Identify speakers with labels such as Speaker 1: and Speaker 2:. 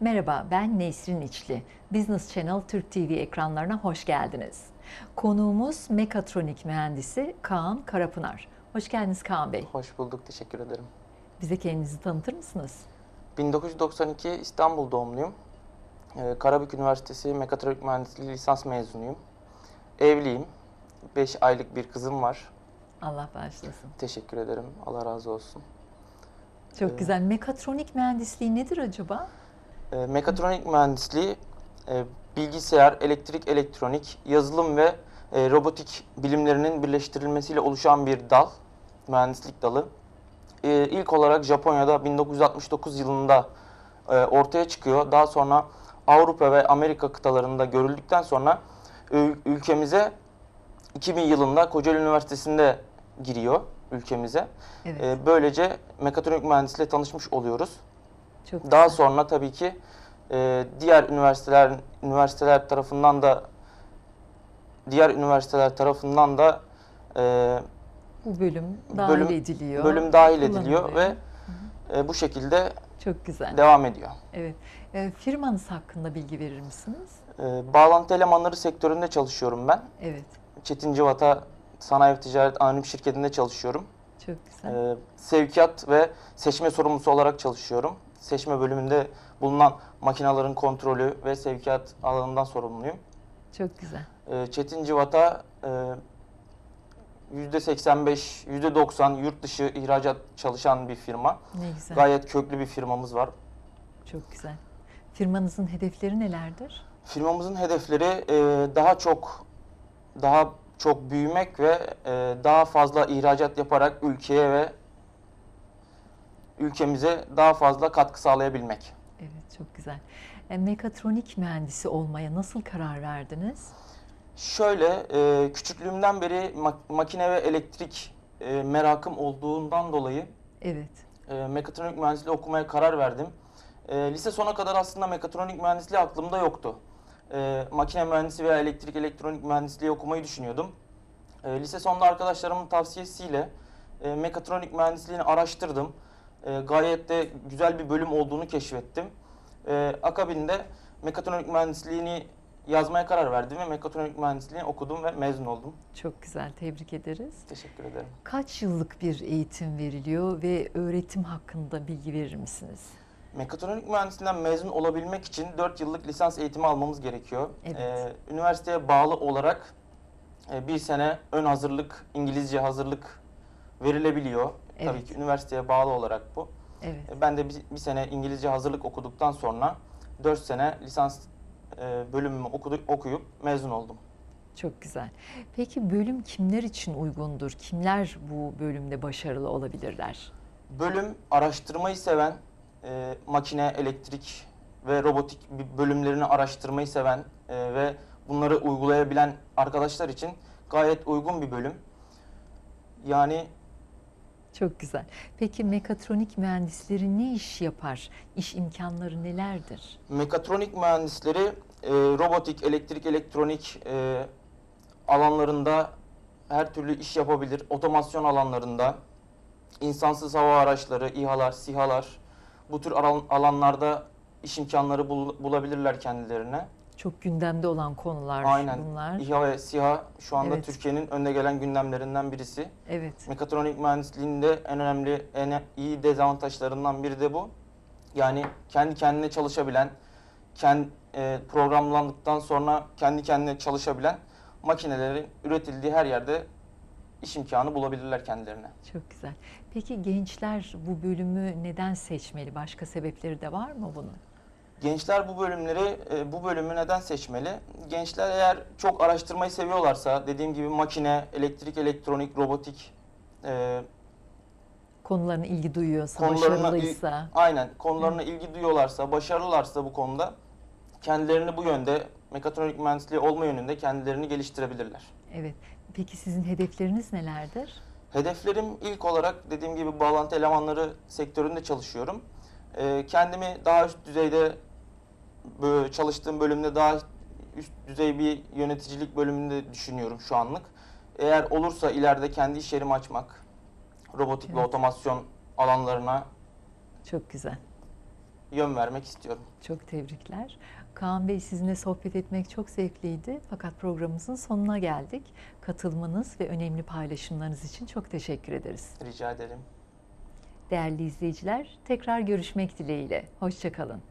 Speaker 1: Merhaba, ben Nesrin İçli. Business Channel Türk TV ekranlarına hoş geldiniz. Konuğumuz mekatronik mühendisi Kaan Karapınar. Hoş geldiniz Kaan Bey.
Speaker 2: Hoş bulduk, teşekkür ederim.
Speaker 1: Bize kendinizi tanıtır mısınız?
Speaker 2: 1992 İstanbul doğumluyum. Ee, Karabük Üniversitesi Mekatronik Mühendisliği lisans mezunuyum. Evliyim. 5 aylık bir kızım var.
Speaker 1: Allah bağışlasın.
Speaker 2: Teşekkür ederim. Allah razı olsun.
Speaker 1: Çok
Speaker 2: Evet.
Speaker 1: güzel. Mekatronik mühendisliği nedir acaba?
Speaker 2: Ee, Mekatronik mühendisliği e, bilgisayar, elektrik, elektronik, yazılım ve e, robotik bilimlerinin birleştirilmesiyle oluşan bir dal, mühendislik dalı. E, İlk olarak Japonya'da 1969 yılında e, ortaya çıkıyor. Daha sonra Avrupa ve Amerika kıtalarında görüldükten sonra ül- ülkemize 2000 yılında Kocaeli Üniversitesi'nde giriyor ülkemize.
Speaker 1: Evet.
Speaker 2: E, Böylece mekatronik mühendisliğiyle tanışmış oluyoruz.
Speaker 1: Çok
Speaker 2: Daha
Speaker 1: güzel.
Speaker 2: sonra tabii ki e, diğer üniversiteler üniversiteler tarafından da diğer üniversiteler tarafından da e,
Speaker 1: bu bölüm dahil
Speaker 2: bölüm-
Speaker 1: ediliyor.
Speaker 2: bölüm dahil ediliyor ve e, bu şekilde
Speaker 1: çok güzel.
Speaker 2: devam ediyor.
Speaker 1: Evet. E, firmanız hakkında bilgi verir misiniz?
Speaker 2: E, bağlantı elemanları sektöründe çalışıyorum ben.
Speaker 1: Evet.
Speaker 2: Çetin Civata Sanayi ve Ticaret Anonim Şirketi'nde çalışıyorum.
Speaker 1: Çok güzel.
Speaker 2: E, sevkiyat ve seçme sorumlusu olarak çalışıyorum. Seçme bölümünde bulunan makinelerin kontrolü ve sevkiyat alanından sorumluyum.
Speaker 1: çok güzel.
Speaker 2: Ee, Çetin Civata e, %85, %90 yurt dışı ihracat çalışan bir firma.
Speaker 1: Ne güzel.
Speaker 2: Gayet köklü bir firmamız var.
Speaker 1: Çok güzel. Firmanızın hedefleri nelerdir?
Speaker 2: Firmamızın hedefleri e, daha çok daha çok büyümek ve e, daha fazla ihracat yaparak ülkeye ve ülkemize daha fazla katkı sağlayabilmek.
Speaker 1: Evet, çok güzel. E, mekatronik mühendisi olmaya nasıl karar verdiniz?
Speaker 2: Şöyle, e, küçüklüğümden beri mak- makine ve elektrik e, merakım olduğundan dolayı
Speaker 1: Evet,
Speaker 2: e, mekatronik mühendisliği okumaya karar verdim. E, lise sona kadar aslında mekatronik mühendisliği aklımda yoktu. E, makine mühendisi veya elektrik elektronik mühendisliği okumayı düşünüyordum. E, lise sonunda arkadaşlarımın tavsiyesiyle e, mekatronik mühendisliğini araştırdım. E, gayet de güzel bir bölüm olduğunu keşfettim. E, akabinde mekatronik mühendisliğini yazmaya karar verdim ve mekatronik mühendisliğini okudum ve mezun oldum.
Speaker 1: çok güzel. Tebrik ederiz.
Speaker 2: Teşekkür ederim.
Speaker 1: Kaç yıllık bir eğitim veriliyor ve öğretim hakkında bilgi verir misiniz?
Speaker 2: Mekatronik mühendisliğinden mezun olabilmek için 4 yıllık lisans eğitimi almamız gerekiyor.
Speaker 1: Evet.
Speaker 2: Ee, üniversiteye bağlı olarak e, bir sene ön hazırlık, İngilizce hazırlık verilebiliyor. Tabii
Speaker 1: Evet.
Speaker 2: ki üniversiteye bağlı olarak bu.
Speaker 1: Evet,
Speaker 2: E, Ben de bir, bir sene İngilizce hazırlık okuduktan sonra 4 sene lisans e, bölümümü okudu, okuyup mezun oldum.
Speaker 1: çok güzel. Peki bölüm kimler için uygundur? Kimler bu bölümde başarılı olabilirler?
Speaker 2: Bölüm araştırmayı seven, e, makine, elektrik ve robotik bölümlerini araştırmayı seven e, ve bunları uygulayabilen arkadaşlar için gayet uygun bir bölüm. Yani
Speaker 1: Çok güzel. Peki mekatronik mühendisleri ne iş yapar? İş imkanları nelerdir?
Speaker 2: mekatronik mühendisleri e, robotik, elektrik, elektronik e, alanlarında her türlü iş yapabilir. Otomasyon alanlarında, insansız hava araçları, İHA'lar, SİHA'lar bu tür alan- alanlarda iş imkanları bul- bulabilirler kendilerine.
Speaker 1: Çok gündemde olan konular
Speaker 2: Aynen.
Speaker 1: bunlar.
Speaker 2: İHA ve SİHA şu anda
Speaker 1: Evet.
Speaker 2: Türkiye'nin önde gelen gündemlerinden birisi.
Speaker 1: Evet,
Speaker 2: Mekatronik mühendisliğinde en önemli, en iyi dezavantajlarından biri de bu. Yani kendi kendine çalışabilen, kendi programlandıktan sonra kendi kendine çalışabilen makinelerin üretildiği her yerde iş imkanı bulabilirler kendilerine.
Speaker 1: çok güzel. Peki gençler bu bölümü neden seçmeli? Başka sebepleri de var mı bunun?
Speaker 2: Gençler bu bölümleri, e, bu bölümü neden seçmeli? Gençler eğer çok araştırmayı seviyorlarsa, dediğim gibi makine, elektrik, elektronik, robotik, e,
Speaker 1: Konularına ilgi duyuyorsa, başarılıysa.
Speaker 2: Aynen. Konularına ilgi duyuyorlarsa, başarılılarsa bu konuda kendilerini bu yönde mekatronik mühendisliği olma yönünde kendilerini geliştirebilirler.
Speaker 1: Evet. Peki sizin hedefleriniz nelerdir?
Speaker 2: Hedeflerim ilk olarak dediğim gibi bağlantı elemanları sektöründe çalışıyorum. Ee, kendimi daha üst düzeyde çalıştığım bölümde daha üst düzey bir yöneticilik bölümünde düşünüyorum şu anlık. Eğer olursa ileride kendi iş yerimi açmak, robotik ve
Speaker 1: Evet.
Speaker 2: otomasyon alanlarına
Speaker 1: Çok güzel.
Speaker 2: yön vermek istiyorum.
Speaker 1: Çok tebrikler. Kaan Bey sizinle sohbet etmek çok zevkliydi. Fakat programımızın sonuna geldik. Katılmanız ve önemli paylaşımlarınız için çok teşekkür ederiz.
Speaker 2: Rica ederim.
Speaker 1: Değerli izleyiciler, tekrar görüşmek dileğiyle. Hoşçakalın.